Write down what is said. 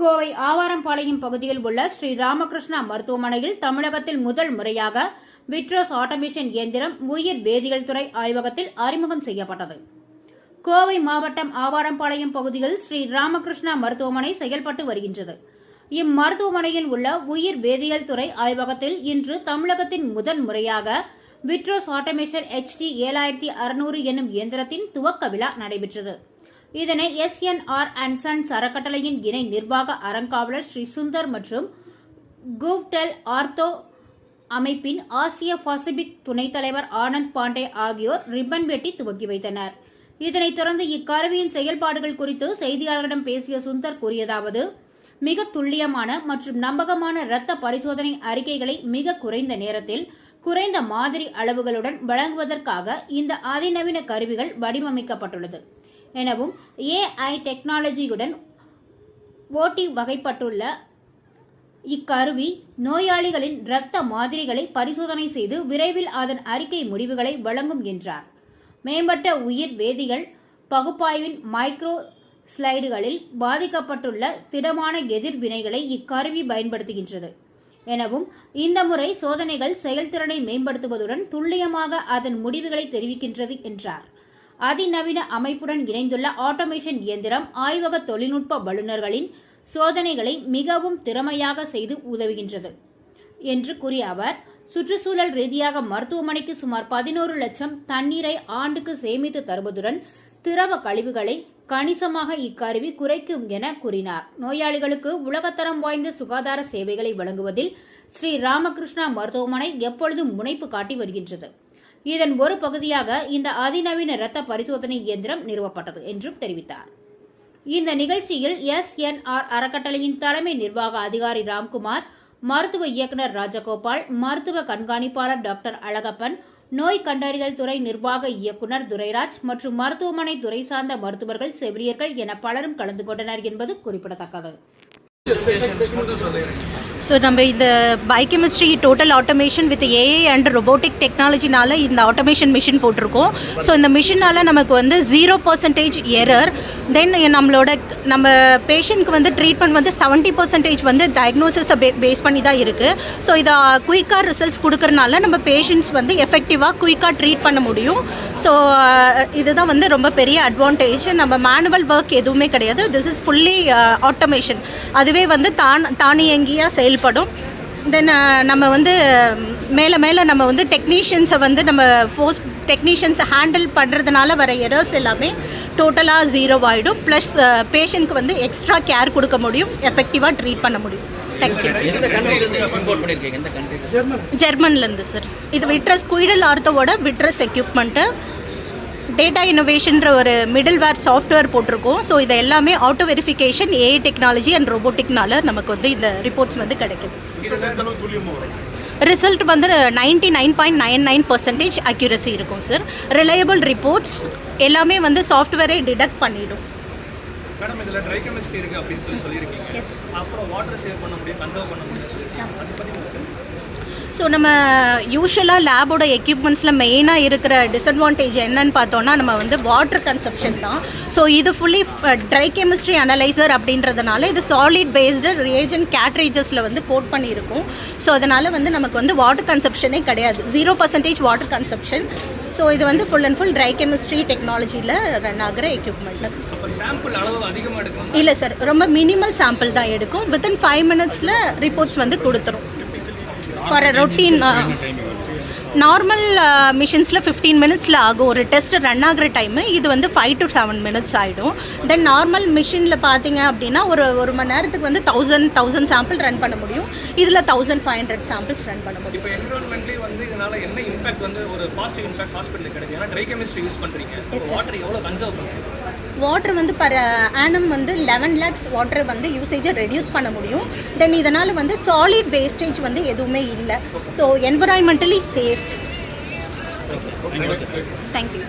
கோவை ஆவாரம்பாளையம் பகுதியில் உள்ள ஸ்ரீ ராமகிருஷ்ணா மருத்துவமனையில் தமிழகத்தில் முதல் முறையாக விட்ரோஸ் ஆட்டோமேஷன் இயந்திரம் உயிர் வேதியியல் துறை ஆய்வகத்தில் அறிமுகம் செய்யப்பட்டது. கோவை மாவட்டம் ஆவாரம்பாளையம் பகுதியில் ஸ்ரீ ராமகிருஷ்ணா மருத்துவமனை செயல்பட்டு வருகின்றது. இம்மருத்துவமனையில் உள்ள உயிர் வேதியியல் துறை ஆய்வகத்தில் இன்று தமிழகத்தின் முதன் முறையாக விட்ரோஸ் ஆட்டோமேஷன் எச்டி ஏழாயிரத்தி அறுநூறு என்னும் இயந்திரத்தின் துவக்க விழா நடைபெற்றது. இதனை எஸ்என்ஆர் அண்ட் சன்ஸ் அறக்கட்டளையின் இணை நிர்வாக அறங்காவலர் ஸ்ரீ சுந்தர் மற்றும் கூவ்டெல் ஆர்த்தோ அமைப்பின் ஆசிய பசிபிக் துணைத் தலைவர் ஆனந்த் பாண்டே ஆகியோர் ரிப்பன் வெட்டி துவக்கி வைத்தனர். இதனைத் தொடர்ந்து இக்கருவியின் செயல்பாடுகள் குறித்து செய்தியாளர்களிடம் பேசிய சுந்தர் கூறியதாவது மிக துல்லியமான மற்றும் நம்பகமான இரத்த பரிசோதனை அறிக்கைகளை மிக குறைந்த நேரத்தில் குறைந்த மாதிரி அளவுகளுடன் வழங்குவதற்காக இந்த அதிநவீன கருவிகள் வடிவமைக்கப்பட்டுள்ளது. எனவும் ஏஐ டெக்னாலஜியுடன் ஓட்டி வகைப்பட்டுள்ள இக்கருவி நோயாளிகளின் இரத்த மாதிரிகளை பரிசோதனை செய்து விரைவில் அதன் அறிக்கை முடிவுகளை வழங்கும் என்றார். மேம்பட்ட உயிர் வேதியியல் பகுப்பாய்வின் மைக்ரோ ஸ்லைடுகளில் பாதிக்கப்பட்டுள்ள திடமான எதிர்வினைகளை இக்கருவி பயன்படுத்துகின்றது. எனவும் இந்த முறை சோதனைகள் செயல்திறனை மேம்படுத்துவதுடன் துல்லியமாக அதன் முடிவுகளை தெரிவிக்கின்றது என்றார். அதிநவீன அமைப்புடன் இணைந்துள்ள ஆட்டோமேஷன் இயந்திரம் ஆய்வக தொழில்நுட்ப வல்லுநர்களின் சோதனைகளை மிகவும் திறமையாக செய்து உதவுகின்றது என்று கூறிய அவர் சுற்றுச்சூழல் ரீதியாக மருத்துவமனைக்கு சுமார் பதினோரு லட்சம் தண்ணீரை ஆண்டுக்கு சேமித்து தருவதுடன் திரவ கழிவுகளை கணிசமாக இக்கருவி குறைக்கும் என கூறினார். நோயாளிகளுக்கு உலகத்தரம் வாய்ந்த சுகாதார சேவைகளை வழங்குவதில் ஸ்ரீ ராமகிருஷ்ணா மருத்துவமனை எப்பொழுதும் முனைப்பு காட்டி வருகின்றது. இதன் ஒரு பகுதியாக இந்த அதிநவீன இரத்த பரிசோதனை இயந்திரம் நிறுவப்பட்டது என்றும் தெரிவித்தார். இந்த நிகழ்ச்சியில் எஸ்என்ஆர் அறக்கட்டளையின் தலைமை நிர்வாக அதிகாரி ராம்குமார் மருத்துவ இயக்குநர் ராஜகோபால் மருத்துவ கண்காணிப்பாளர் டாக்டர் அழகப்பன் நோய் கண்டறிதல் துறை நிர்வாக இயக்குநர் துரைராஜ் மற்றும் மருத்துவமனை துறை சார்ந்த மருத்துவர்கள் செவிலியர்கள் என பலரும் கலந்து கொண்டனர் என்பது குறிப்பிடத்தக்கது. ஸோ நம்ம இந்த biochemistry total automation with AI and robotic டெக்னாலஜினால இந்த ஆட்டோமேஷன் மிஷின் போட்டிருக்கோம். ஸோ இந்த மிஷினால் நமக்கு வந்து ஜீரோ பர்சன்டேஜ் எரர் தென் நம்மளோட நம்ம பேஷண்ட்க்கு வந்து ட்ரீட்மெண்ட் வந்து செவன்ட்டி பர்சன்டேஜ் வந்து டயக்னோசிஸை பே பேஸ் பண்ணி தான் இருக்குது ஸோ இதை குயிக்காக ரிசல்ட்ஸ் கொடுக்கறனால நம்ம பேஷண்ட்ஸ் வந்து எஃபெக்டிவாக குயிக்காக ட்ரீட் பண்ண முடியும். ஸோ இதுதான் வந்து ரொம்ப பெரிய அட்வான்டேஜ் நம்ம மேனுவல் ஒர்க் எதுவுமே கிடையாது. திஸ் இஸ் ஃபுல்லி ஆட்டோமேஷன் அது அதுவே வந்து தான் தானியங்கியாக செயல்படும். தென் நம்ம வந்து மேலே மேலே நம்ம வந்து டெக்னீஷியன்ஸை வந்து நம்ம ஃபோர்ஸ் டெக்னீஷியன்ஸை ஹேண்டில் பண்ணுறதுனால வர எரர்ஸ் எல்லாமே டோட்டலாக ஜீரோ ஆகிடும் ப்ளஸ் பேஷண்ட்க்கு வந்து எக்ஸ்ட்ரா கேர் கொடுக்க முடியும். எஃபெக்டிவாக ட்ரீட் பண்ண முடியும். ஜெர்மன்லேருந்து சார் இது விட்ரஸ் குயிடல் ஆர்த்தோவோட விட்ரஸ் எக்யூப்மெண்ட்டு டேட்டா இன்னோவேஷன்ற ஒரு மிடில் வேர் சாஃப்ட்வேர் போட்டிருக்கோம். ஸோ இது எல்லாமே auto verification AI technology and ரோபோட்டிக்னால நமக்கு வந்து இந்த ரிப்போர்ட்ஸ் வந்து கிடைக்குது. ரிசல்ட் வந்து ninety nine point nine nine percentage accuracy இருக்கும் சார் ரிலையபிள் ரிப்போர்ட்ஸ் எல்லாமே வந்து சாஃப்ட்வேரை டிடெக்ட் பண்ணிடும். மேடம் இதில் ட்ரை கெமிஸ்ட்ரி இருக்குது அப்படின்னு சொல்லி சொல்லியிருக்கீங்க. அப்புறம் வாட்டர் சேவ் பண்ண முடியும் கன்சர்வ் பண்ண முடியும். அதை பற்றி உங்களுக்கு ஸோ நம்ம யூஸ்வலாக லேபோட எக்யூப்மெண்ட்ஸில் மெயினாக இருக்கிற டிஸ்அட்வான்டேஜ் என்னன்னு பார்த்தோன்னா நம்ம வந்து வாட்டர் கன்சப்ஷன் தான். ஸோ இது ஃபுல்லி ட்ரை கெமிஸ்ட்ரி அனலைசர் அப்படின்றதுனால இது சாலிட் பேஸ்டு ரியேஜன் கேட்ரேஜஸில் வந்து கோட் பண்ணியிருக்கும். ஸோ அதனால் வந்து நமக்கு வந்து வாட்டர் கன்சப்ஷனே கிடையாது. Zero percentage water consumption so இது வந்து full and full dry chemistry டெக்னாலஜியில் ரன் ஆகிற எக்யூப்மெண்ட் அப்போ சாம்பிள் அளவு அதிகமாக எடுக்கணும்? இல்லை சார் ரொம்ப மினிமல் சாம்பிள் தான் எடுக்கும். வித்தின் ஃபைவ் மினிட்ஸில் ரிப்போர்ட்ஸ் வந்து கொடுத்துரும். ஃபார் ரொட்டீன் நார்மல் மிஷின்ஸில் ஃபிஃப்டீன் மினிட்ஸில் ஆகும். ஒரு டெஸ்ட் ரன் ஆகிற டைமு இது வந்து ஃபைவ் டு செவன் மினிட்ஸ் ஆகிடும் தென் நார்மல் மிஷினில் பார்த்தீங்க அப்படின்னா ஒரு ஒரு மணி நேரத்துக்கு வந்து தௌசண்ட் தௌசண்ட் சாம்பிள் ரன் பண்ண முடியும். இதில் thousand five hundred samples run பண்ண முடியும். இப்போ வந்து இதனால என்ன இம்பாக்ட் வந்து ஒரு பாசிட்டிவ் இம்பாக்ட் ஹாஸ்பிட்டலுக்கு கிடைக்கும்? ஏன்னா ட்ரை கெமிஸ்ட்ரி யூஸ் பண்ணுறீங்க. வாட்டர் எவ்வளோ கன்சர்வ் பண்ணுறீங்க வாட்டர் வந்து பர் ஆனம் வந்து லெவன் லேக்ஸ் வாட்டர் வந்து யூசேஜை ரெடியூஸ் பண்ண முடியும். தென் இதனால் வந்து சாலிட் வேஸ்டேஜ் வந்து எதுவுமே இல்லை. So என்வரான்மெண்டலி safe thank you